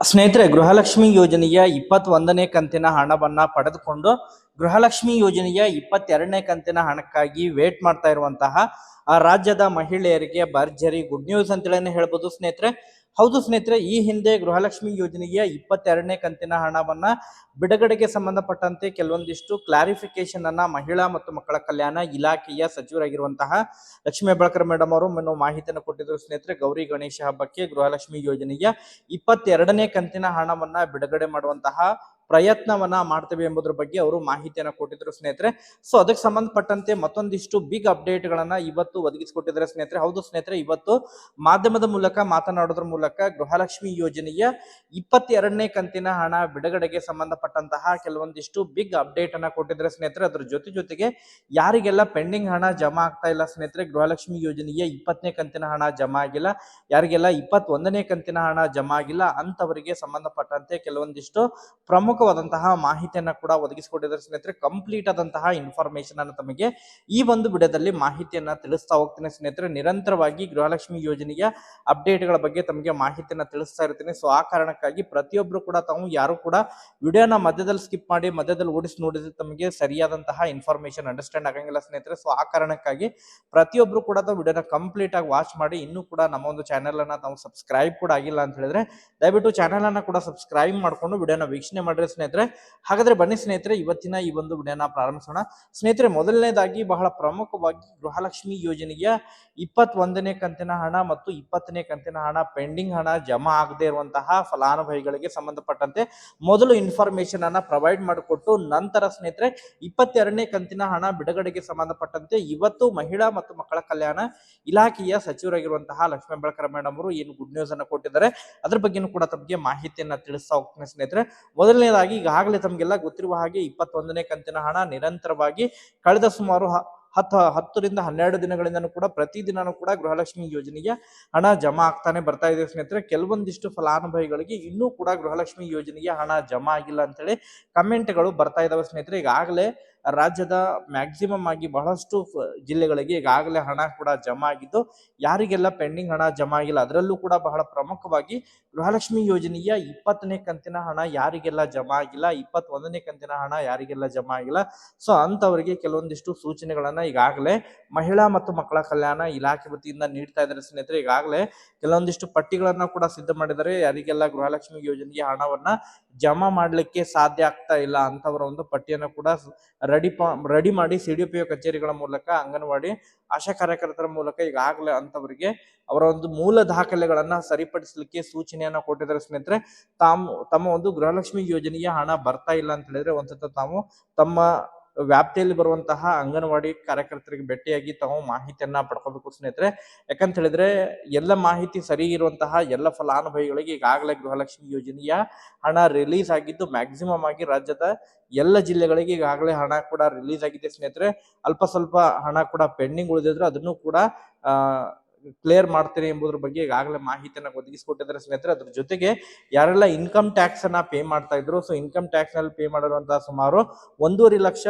ಸ್ನೇಹಿತರೆ ಗೃಹಲಕ್ಷ್ಮಿ ಯೋಜನೆಯ ಇಪ್ಪತ್ತೊಂದನೇ ಕಂತಿನ ಹಣವನ್ನ ಪಡೆದುಕೊಂಡು ಗೃಹಲಕ್ಷ್ಮಿ ಯೋಜನೆಯ ಇಪ್ಪತ್ತೆರಡನೇ ಕಂತಿನ ಹಣಕ್ಕಾಗಿ ವೇಟ್ ಮಾಡ್ತಾ ಇರುವಂತಹ, ಆ, ರಾಜ್ಯದ ಮಹಿಳೆಯರಿಗೆ ಭರ್ಜರಿ ಗುಡ್ ನ್ಯೂಸ್ ಅಂತೇಳಿ ಹೇಳ್ಬೋದು ಸ್ನೇಹಿತರೆ. ಹೌದು ಸ್ನೇಹಿತರೆ, ಈ ಹಿಂದೆ ಗೃಹಲಕ್ಷ್ಮಿ ಯೋಜನೆಯ ಇಪ್ಪತ್ತೆರಡನೇ ಕಂತಿನ ಹಣವನ್ನ ಬಿಡುಗಡೆಗೆ ಸಂಬಂಧಪಟ್ಟಂತೆ ಕೆಲವೊಂದಿಷ್ಟು ಕ್ಲಾರಿಫಿಕೇಶನ್ ಅನ್ನ ಮಹಿಳಾ ಮತ್ತು ಮಕ್ಕಳ ಕಲ್ಯಾಣ ಇಲಾಖೆಯ ಸಚಿವರಾಗಿರುವಂತಹ ಲಕ್ಷ್ಮೀ ಬಳಕರ್ ಮೇಡಮ್ ಅವರು ಮೊನ್ನೆ ಮಾಹಿತಿಯನ್ನು ಕೊಟ್ಟಿದ್ರು ಸ್ನೇಹಿತರೆ. ಗೌರಿ ಗಣೇಶ ಹಬ್ಬಕ್ಕೆ ಗೃಹಲಕ್ಷ್ಮಿ ಯೋಜನೆಯ ಇಪ್ಪತ್ತೆರಡನೇ ಕಂತಿನ ಹಣವನ್ನ ಬಿಡುಗಡೆ ಮಾಡುವಂತಹ ಪ್ರಯತ್ನವನ್ನ ಮಾಡ್ತೇವೆ ಎಂಬುದ್ರ ಬಗ್ಗೆ ಅವರು ಮಾಹಿತಿಯನ್ನ ಕೊಟ್ಟಿದ್ರು ಸ್ನೇಹಿತರೆ. ಸೊ ಅದಕ್ಕೆ ಸಂಬಂಧಪಟ್ಟಂತೆ ಮತ್ತೊಂದಿಷ್ಟು ಬಿಗ್ ಅಪ್ಡೇಟ್ ಗಳನ್ನ ಇವತ್ತು ಒದಗಿಸಿಕೊಟ್ಟಿದ್ದಾರೆ ಸ್ನೇಹಿತರೆ. ಹೌದು ಸ್ನೇಹಿತರೆ, ಇವತ್ತು ಮಾಧ್ಯಮದ ಮೂಲಕ, ಮಾತನಾಡೋದ್ರ ಮೂಲಕ ಗೃಹಲಕ್ಷ್ಮಿ ಯೋಜನೆಯ ಇಪ್ಪತ್ತೆರಡನೇ ಕಂತಿನ ಹಣ ಬಿಡುಗಡೆಗೆ ಸಂಬಂಧಪಟ್ಟಂತಹ ಕೆಲವೊಂದಿಷ್ಟು ಬಿಗ್ ಅಪ್ಡೇಟ್ ಅನ್ನ ಕೊಟ್ಟಿದ್ದಾರೆ ಸ್ನೇಹಿತರೆ. ಅದ್ರ ಜೊತೆ ಜೊತೆಗೆ ಯಾರಿಗೆಲ್ಲ ಪೆಂಡಿಂಗ್ ಹಣ ಜಮಾ ಆಗ್ತಾ ಇಲ್ಲ ಸ್ನೇಹಿತರೆ, ಗೃಹಲಕ್ಷ್ಮಿ ಯೋಜನೆಯ ಇಪ್ಪತ್ತನೇ ಕಂತಿನ ಹಣ ಜಮಾ ಆಗಿಲ್ಲ. ಯಾರಿಗೆಲ್ಲ ಇಪ್ಪತ್ತೊಂದನೇ ಕಂತಿನ ಹಣ ಜಮಾ ಆಗಿಲ್ಲ ಅಂತವರಿಗೆ ಸಂಬಂಧಪಟ್ಟಂತೆ ಕೆಲವೊಂದಿಷ್ಟು ಪ್ರಮುಖವಾದಂತಹ ಮಾಹಿತಿಯನ್ನ ಕೂಡ ಒದಗಿಸಿಕೊಟ್ಟಿದ್ದಾರೆ ಸ್ನೇಹಿತರೆ. ಕಂಪ್ಲೀಟ್ ಆದಂತಹ ಇನ್ಫಾರ್ಮೇಶನ್ ಅನ್ನು ತಮಗೆ ಈ ಒಂದು ವಿಡಿಯೋದಲ್ಲಿ ಮಾಹಿತಿಯನ್ನ ತಿಳಿಸ್ತಾ ಹೋಗ್ತೇನೆ ಸ್ನೇಹಿತರೆ. ನಿರಂತರವಾಗಿ ಗೃಹಲಕ್ಷ್ಮಿ ಯೋಜನೆಯ ಅಪ್ಡೇಟ್ಗಳ ಬಗ್ಗೆ ತಮಗೆ ಮಾಹಿತಿಯನ್ನ ತಿಳಿಸ್ತಾ ಇರ್ತೀನಿ. ಸೊ ಆ ಕಾರಣಕ್ಕಾಗಿ ಪ್ರತಿಯೊಬ್ರು ಕೂಡ ತಾವು ಯಾರು ಕೂಡ ವಿಡಿಯೋನ ಮಧ್ಯದಲ್ಲಿ ಸ್ಕಿಪ್ ಮಾಡಿ, ಮಧ್ಯದಲ್ಲಿ ಓಡಿಸಿ ನೋಡಿದ್ರೆ ತಮಗೆ ಸರಿಯಾದಂತಹ ಇನ್ಫಾರ್ಮೇಶನ್ ಅಂಡರ್ಸ್ಟ್ಯಾಂಡ್ ಆಗಂಗಿಲ್ಲ ಸ್ನೇಹಿತರೆ. ಸೊ ಆ ಕಾರಣಕ್ಕಾಗಿ ಪ್ರತಿಯೊಬ್ರು ಕೂಡ ತಾವು ವಿಡಿಯೋನ ಕಂಪ್ಲೀಟ್ ಆಗಿ ವಾಚ್ ಮಾಡಿ, ಇನ್ನೂ ಕೂಡ ನಮ್ಮ ಒಂದು ಚಾನೆಲ್ ಅನ್ನ ತಾವು ಸಬ್ಸ್ಕ್ರೈಬ್ ಕೂಡ ಆಗಿಲ್ಲ ಅಂತ ಹೇಳಿದ್ರೆ ದಯವಿಟ್ಟು ಚಾನೆಲ್ ಅನ್ನ ಕೂಡ ಸಬ್ಸ್ಕ್ರೈಬ್ ಮಾಡ್ಕೊಂಡು ವಿಡಿಯೋನ ವೀಕ್ಷಣೆ ಸ್ನೇಹಿತರೆ, ಹಾಗಾದ್ರೆ ಬನ್ನಿ ಸ್ನೇಹಿತರೆ, ಇವತ್ತಿನ ಈ ಒಂದು ವಿಡಿಯೋನ ಪ್ರಾರಂಭಿಸೋಣ. ಸ್ನೇಹಿತರೆ, ಮೊದಲನೇದಾಗಿ ಬಹಳ ಪ್ರಮುಖವಾಗಿ ಗೃಹಲಕ್ಷ್ಮಿ ಯೋಜನೆಯ ಇಪ್ಪತ್ತೊಂದನೇ ಕಂತಿನ ಹಣ ಮತ್ತು ಇಪ್ಪತ್ತನೇ ಕಂತಿನ ಹಣ ಪೆಂಡಿಂಗ್ ಹಣ ಜಮಾ ಆಗದೇ ಇರುವಂತಹ ಫಲಾನುಭವಿಗಳಿಗೆ ಸಂಬಂಧಪಟ್ಟಂತೆ ಮೊದಲು ಇನ್ಫಾರ್ಮೇಶನ್ ಅನ್ನ ಪ್ರೊವೈಡ್ ಮಾಡಿಕೊಟ್ಟು ನಂತರ ಸ್ನೇಹಿತರೆ, ಇಪ್ಪತ್ತೆರಡನೇ ಕಂತಿನ ಹಣ ಬಿಡುಗಡೆಗೆ ಸಂಬಂಧಪಟ್ಟಂತೆ ಇವತ್ತು ಮಹಿಳಾ ಮತ್ತು ಮಕ್ಕಳ ಕಲ್ಯಾಣ ಇಲಾಖೆಯ ಸಚಿವರಾಗಿರುವಂತಹ ಲಕ್ಷ್ಮೀ ಬೆಳಕರ ಮೇಡಮ್ ಅವರು ಏನು ಗುಡ್ ನ್ಯೂಸ್ ಅನ್ನ ಕೊಟ್ಟಿದ್ದಾರೆ. ಅದ್ರ ಬಗ್ಗೆನೂ ಕೂಡ ತಮಗೆ ಮಾಹಿತಿಯನ್ನ ತಿಳಿಸ್ತಾ ಹೋಗ್ತೀನಿ ಸ್ನೇಹಿತರೆ. ಮೊದಲನೇದಾಗಿ ಈಗಾಗಲೇ ತಮಗೆಲ್ಲ ಗೊತ್ತಿರುವ ಹಾಗೆ ಇಪ್ಪತ್ತೊಂದನೇ ಕಂತಿನ ಹಣ ನಿರಂತರವಾಗಿ ಕಳೆದ ಸುಮಾರು ಹತ್ತು, ಹತ್ತರಿಂದ ಹನ್ನೆರಡು ದಿನಗಳಿಂದನೂ ಕೂಡ ಪ್ರತಿದಿನನೂ ಕೂಡ ಗೃಹಲಕ್ಷ್ಮಿ ಯೋಜನೆಗೆ ಹಣ ಜಮಾ ಆಗ್ತಾನೆ ಬರ್ತಾ ಇದೆ ಸ್ನೇಹಿತರೆ. ಕೆಲವೊಂದಿಷ್ಟು ಫಲಾನುಭವಿಗಳಿಗೆ ಇನ್ನೂ ಕೂಡ ಗೃಹಲಕ್ಷ್ಮಿ ಯೋಜನೆಗೆ ಹಣ ಜಮಾ ಆಗಿಲ್ಲ ಅಂತೇಳಿ ಕಮೆಂಟ್ಗಳು ಬರ್ತಾ ಇದಾವೆ ಸ್ನೇಹಿತರೆ. ಈಗಾಗಲೇ ರಾಜ್ಯದ ಮ್ಯಾಕ್ಸಿಮಮ್ ಆಗಿ ಬಹಳಷ್ಟು ಜಿಲ್ಲೆಗಳಿಗೆ ಈಗಾಗಲೇ ಹಣ ಕೂಡ ಜಮಾ ಆಗಿದ್ದು, ಯಾರಿಗೆಲ್ಲ ಪೆಂಡಿಂಗ್ ಹಣ ಜಮಾ ಆಗಿಲ್ಲ, ಅದರಲ್ಲೂ ಕೂಡ ಬಹಳ ಪ್ರಮುಖವಾಗಿ ಗೃಹಲಕ್ಷ್ಮಿ ಯೋಜನೆಯ ಇಪ್ಪತ್ತನೇ ಕಂತಿನ ಹಣ ಯಾರಿಗೆಲ್ಲ ಜಮಾ ಆಗಿಲ್ಲ, ಇಪ್ಪತ್ತೊಂದನೇ ಕಂತಿನ ಹಣ ಯಾರಿಗೆಲ್ಲ ಜಮಾ ಆಗಿಲ್ಲ. ಸೊ ಅಂತವರಿಗೆ ಕೆಲವೊಂದಿಷ್ಟು ಸೂಚನೆಗಳನ್ನ ಈಗಾಗಲೇ ಮಹಿಳಾ ಮತ್ತು ಮಕ್ಕಳ ಕಲ್ಯಾಣ ಇಲಾಖೆ ವತಿಯಿಂದ ನೀಡ್ತಾ ಇದ್ದಾರೆ ಸ್ನೇಹಿತರೆ. ಈಗಾಗಲೇ ಕೆಲವೊಂದಿಷ್ಟು ಪಟ್ಟಿಗಳನ್ನ ಕೂಡ ಸಿದ್ಧ ಮಾಡಿದ್ದಾರೆ. ಯಾರಿಗೆಲ್ಲ ಗೃಹಲಕ್ಷ್ಮಿ ಯೋಜನೆಗೆ ಹಣವನ್ನ ಜಮಾ ಮಾಡಲಿಕ್ಕೆ ಸಾಧ್ಯ ಆಗ್ತಾ ಇಲ್ಲ ಅಂತವರ ಒಂದು ಪಟ್ಟಿಯನ್ನು ಕೂಡ ರೆಡಿ ರೆಡಿ ಮಾಡಿ ಸಿ ಡಿ ಪಿ ಕಚೇರಿಗಳ ಮೂಲಕ, ಅಂಗನವಾಡಿ ಆಶಾ ಕಾರ್ಯಕರ್ತರ ಮೂಲಕ ಈಗಾಗಲೇ ಅಂತವರಿಗೆ ಅವರ ಒಂದು ಮೂಲ ದಾಖಲೆಗಳನ್ನ ಸರಿಪಡಿಸಲಿಕ್ಕೆ ಸೂಚನೆಯನ್ನ ಕೊಟ್ಟಿದ್ದಾರೆ. ಸ್ನೇಹಿತರೆ, ತಾವು, ತಮ್ಮ ಒಂದು ಗೃಹಲಕ್ಷ್ಮಿ ಯೋಜನೆಗೆ ಹಣ ಬರ್ತಾ ಇಲ್ಲ ಅಂತ ಹೇಳಿದ್ರೆ ಒಂದ್ಸತ ತಾವು ತಮ್ಮ ವ್ಯಾಪ್ತಿಯಲ್ಲಿ ಬರುವಂತಹ ಅಂಗನವಾಡಿ ಕಾರ್ಯಕರ್ತರಿಗೆ ಭೇಟಿಯಾಗಿ ತಾವು ಮಾಹಿತಿಯನ್ನ ಪಡ್ಕೋಬೇಕು ಸ್ನೇಹಿತರೆ. ಯಾಕಂತ ಹೇಳಿದ್ರೆ ಎಲ್ಲ ಮಾಹಿತಿ ಸರಿ ಇರುವಂತಹ ಎಲ್ಲ ಫಲಾನುಭವಿಗಳಿಗೆ ಈಗಾಗಲೇ ಗೃಹಲಕ್ಷ್ಮಿ ಯೋಜನೆಯ ಹಣ ರಿಲೀಸ್ ಆಗಿದ್ದು ಮ್ಯಾಕ್ಸಿಮಮ್ ಆಗಿ ರಾಜ್ಯದ ಎಲ್ಲ ಜಿಲ್ಲೆಗಳಿಗೆ ಈಗಾಗಲೇ ಹಣ ಕೂಡ ರಿಲೀಸ್ ಆಗಿದೆ ಸ್ನೇಹಿತರೆ. ಅಲ್ಪ ಸ್ವಲ್ಪ ಹಣ ಕೂಡ ಪೆಂಡಿಂಗ್ ಉಳಿದಿದ್ರೆ ಅದನ್ನು ಕೂಡ ಕ್ಲಿಯರ್ ಮಾಡ್ತೀರಿ ಎಂಬುದ್ರ ಬಗ್ಗೆ ಈಗಾಗಲೇ ಮಾಹಿತಿಯನ್ನ ಒದಗಿಸಿಕೊಟ್ಟಿದ್ದಾರೆ ಸ್ನೇಹಿತರೆ. ಅದ್ರ ಜೊತೆಗೆ ಯಾರೆಲ್ಲ ಇನ್ಕಮ್ ಟ್ಯಾಕ್ಸ್ ಅನ್ನ ಪೇ ಮಾಡ್ತಾ ಇದ್ರು ಸೊ ಇನ್ಕಮ್ ಟ್ಯಾಕ್ಸ್ನಲ್ಲಿ ಪೇ ಮಾಡಿರುವಂತಹ ಸುಮಾರು ಒಂದೂವರೆ ಲಕ್ಷ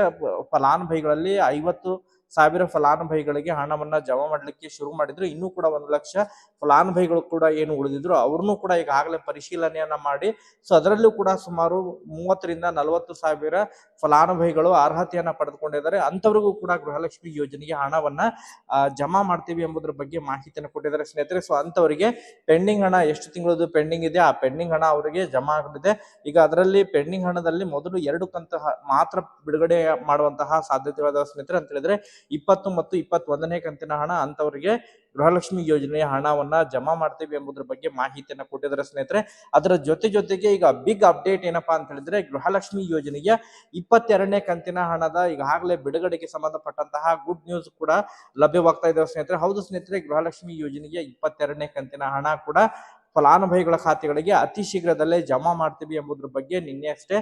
ಫಲಾನುಭವಿಗಳಲ್ಲಿ ಐವತ್ತು ಸಾವಿರ ಫಲಾನುಭವಿಗಳಿಗೆ ಹಣವನ್ನ ಜಮಾ ಮಾಡಲಿಕ್ಕೆ ಶುರು ಮಾಡಿದ್ರು. ಇನ್ನೂ ಕೂಡ ಒಂದು ಲಕ್ಷ ಫಲಾನುಭವಿಗಳು ಕೂಡ ಏನು ಉಳಿದಿದ್ರು. ಅವ್ರನ್ನೂ ಕೂಡ ಈಗಾಗಲೇ ಪರಿಶೀಲನೆಯನ್ನ ಮಾಡಿ. ಸೊ ಅದರಲ್ಲೂ ಕೂಡ ಸುಮಾರು ಮೂವತ್ತರಿಂದ ನಲವತ್ತು ಸಾವಿರ ಫಲಾನುಭವಿಗಳು ಅರ್ಹತೆಯನ್ನ ಪಡೆದುಕೊಂಡಿದ್ದಾರೆ. ಅಂತವರಿಗೂ ಕೂಡ ಗೃಹಲಕ್ಷ್ಮಿ ಯೋಜನೆಗೆ ಹಣವನ್ನ ಜಮಾ ಮಾಡ್ತೀವಿ ಎಂಬುದರ ಬಗ್ಗೆ ಮಾಹಿತಿಯನ್ನು ಕೊಟ್ಟಿದ್ದಾರೆ ಸ್ನೇಹಿತರೆ. ಸೊ ಅಂತವರಿಗೆ ಪೆಂಡಿಂಗ್ ಹಣ, ಎಷ್ಟು ತಿಂಗಳದ್ದು ಪೆಂಡಿಂಗ್ ಇದೆ? ಆ ಪೆಂಡಿಂಗ್ ಹಣ ಅವರಿಗೆ ಜಮಾ ಆಗಲಿದೆ. ಈಗ ಅದರಲ್ಲಿ ಪೆಂಡಿಂಗ್ ಹಣದಲ್ಲಿ ಮೊದಲು ಎರಡು ಕಂತ ಮಾತ್ರ ಬಿಡುಗಡೆ ಮಾಡುವಂತಹ ಸಾಧ್ಯತೆಗಳಾದ ಸ್ನೇಹಿತರೆ ಅಂತ ಹೇಳಿದ್ರೆ ಇಪ್ಪತ್ತು ಮತ್ತು ಇಪ್ಪತ್ತೊಂದನೇ ಕಂತಿನ ಹಣ ಅಂತವರಿಗೆ ಗೃಹಲಕ್ಷ್ಮಿ ಯೋಜನೆಯ ಹಣವನ್ನ ಜಮಾ ಮಾಡ್ತೀವಿ ಎಂಬುದ್ರ ಬಗ್ಗೆ ಮಾಹಿತಿಯನ್ನ ಕೊಟ್ಟಿದ್ದಾರೆ ಸ್ನೇಹಿತರೆ. ಅದರ ಜೊತೆ ಜೊತೆಗೆ ಈಗ ಬಿಗ್ ಅಪ್ಡೇಟ್ ಏನಪ್ಪಾ ಅಂತ ಹೇಳಿದ್ರೆ ಗೃಹಲಕ್ಷ್ಮಿ ಯೋಜನೆಯ ಇಪ್ಪತ್ತೆರಡನೇ ಕಂತಿನ ಹಣದ ಈಗಾಗಲೇ ಬಿಡುಗಡೆಗೆ ಸಂಬಂಧಪಟ್ಟಂತಹ ಗುಡ್ ನ್ಯೂಸ್ ಕೂಡ ಲಭ್ಯವಾಗ್ತಾ ಇದಾವೆ ಸ್ನೇಹಿತರೆ. ಹೌದು ಸ್ನೇಹಿತರೆ, ಗೃಹಲಕ್ಷ್ಮಿ ಯೋಜನೆಯ ಇಪ್ಪತ್ತೆರಡನೇ ಕಂತಿನ ಹಣ ಕೂಡ ಫಲಾನುಭವಿಗಳ ಖಾತೆಗಳಿಗೆ ಅತಿ ಶೀಘ್ರದಲ್ಲೇ ಜಮಾ ಮಾಡ್ತೀವಿ ಎಂಬುದ್ರ ಬಗ್ಗೆ ನಿನ್ನೆ ಅಷ್ಟೇ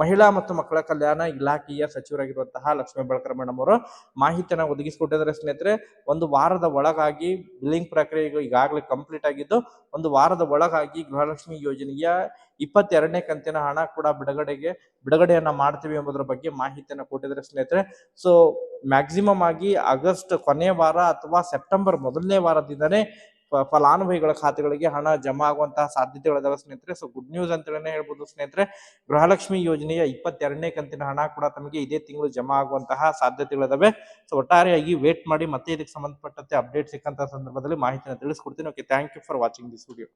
ಮಹಿಳಾ ಮತ್ತು ಮಕ್ಕಳ ಕಲ್ಯಾಣ ಇಲಾಖೆಯ ಸಚಿವರಾಗಿರುವಂತಹ ಲಕ್ಷ್ಮೀ ಬಳಕರ ಮೇಡಮ್ ಅವರು ಮಾಹಿತಿಯನ್ನು ಒದಗಿಸಿಕೊಟ್ಟಿದ್ದಾರೆ ಸ್ನೇಹಿತರೆ. ಒಂದು ವಾರದ ಒಳಗಾಗಿ ಬಿಲ್ಲಿಂಗ್ ಪ್ರಕ್ರಿಯೆ ಈಗ ಈಗಾಗಲೇ ಕಂಪ್ಲೀಟ್ ಆಗಿದ್ದು, ಒಂದು ವಾರದ ಒಳಗಾಗಿ ಗೃಹಲಕ್ಷ್ಮಿ ಯೋಜನೆಯ ಇಪ್ಪತ್ತೆರಡನೇ ಕಂತಿನ ಹಣ ಕೂಡ ಬಿಡುಗಡೆಗೆ, ಬಿಡುಗಡೆಯನ್ನ ಮಾಡ್ತೀವಿ ಎಂಬುದರ ಬಗ್ಗೆ ಮಾಹಿತಿಯನ್ನು ಕೊಟ್ಟಿದ್ದಾರೆ ಸ್ನೇಹಿತರೆ. ಸೊ ಮ್ಯಾಕ್ಸಿಮಮ್ ಆಗಿ ಆಗಸ್ಟ್ ಕೊನೆಯ ವಾರ ಅಥವಾ ಸೆಪ್ಟೆಂಬರ್ ಮೊದಲನೇ ವಾರದಿಂದನೇ ಫಲಾನುಭವಿಗಳ ಖಾತೆಗಳಿಗೆ ಹಣ ಜಮಾ ಆಗುವಂತಹ ಸಾಧ್ಯತೆಗಳಿದಾವೆ ಸ್ನೇಹಿತರೆ. ಸೊ ಗುಡ್ ನ್ಯೂಸ್ ಅಂತೇಳಿ ಹೇಳ್ಬೋದು ಸ್ನೇಹಿತರೆ. ಗೃಹಲಕ್ಷ್ಮಿ ಯೋಜನೆಯ ಇಪ್ಪತ್ತೆರಡನೇ ಕಂತಿನ ಹಣ ಕೂಡ ತಮಗೆ ಇದೇ ತಿಂಗಳು ಜಮಾ ಆಗುವಂತಹ ಸಾಧ್ಯತೆಗಳಿದಾವೆ. ಸೊ ಒಟ್ಟಾರೆಯಾಗಿ ವೇಟ್ ಮಾಡಿ ಮತ್ತೆ ಇದಕ್ಕೆ ಸಂಬಂಧಪಟ್ಟಂತೆ ಅಪ್ಡೇಟ್ ಸಿಕ್ಕಂತಹ ಸಂದರ್ಭದಲ್ಲಿ ಮಾಹಿತಿಯನ್ನು ತಿಳಿಸ್ಕೊಡ್ತೀನಿ. Okay thank you for watching this video